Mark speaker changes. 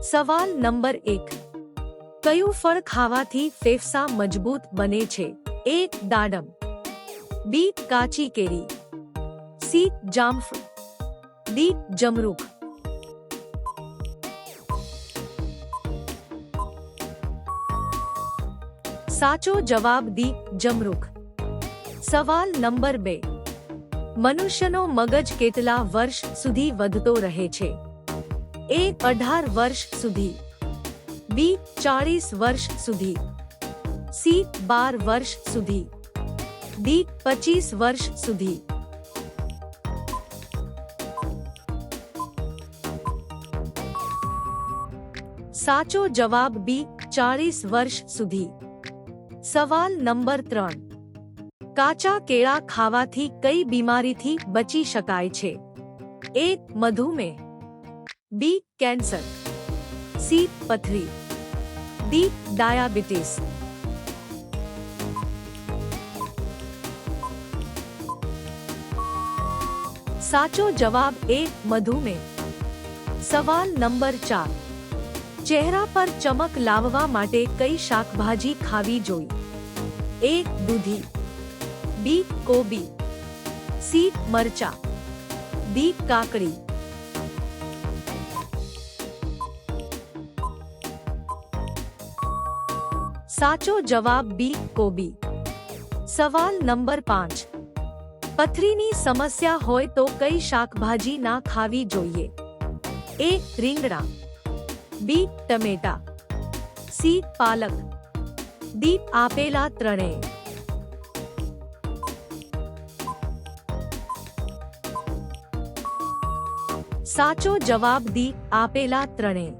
Speaker 1: સવાલ નંબર એક કયું ફળ ખાવાથી ફેફસા મજબૂત બને છે એક દાડમ બી કાચી કેરી સી જામફળ ડી જમરૂખ સાચો જવાબ દી જમરૂખ સવાલ નંબર બે મનુષ્યનો મગજ કેટલા વર્ષ સુધી વધતો રહે છે એ અઢાર વર્ષ સુધી બી ચાળીસ વર્ષ સુધી સી બાર વર્ષ સુધી ડી પચીસ વર્ષ સુધી સાચો જવાબ બી ચાળીસ વર્ષ સુધી સવાલ નંબર ત્રણ કાચા કેળા ખાવાથી કઈ બીમારીથી બચી શકાય છે એ મધુમેહ બી કેન્સર સી પથરી ડી ડાયાબિટીસ સાચો જવાબ એ મધુમેહ સવાલ નંબર ચાર ચહેરા પર ચમક લાવવા માટે કઈ શાકભાજી ખાવી જોઈએ એ દૂધી બી કોબી સી મરચા ડી કાકડી સાચો જવાબ બી કોબી સવાલ નંબર પાંચ પથરીની સમસ્યા હોય તો કઈ શાકભાજી ના ખાવી જોઈએ એ રીંગણા બી ટમેટા સી પાલક ડી આપેલા ત્રણેય સાચો જવાબ દી આપેલા ત્રણેય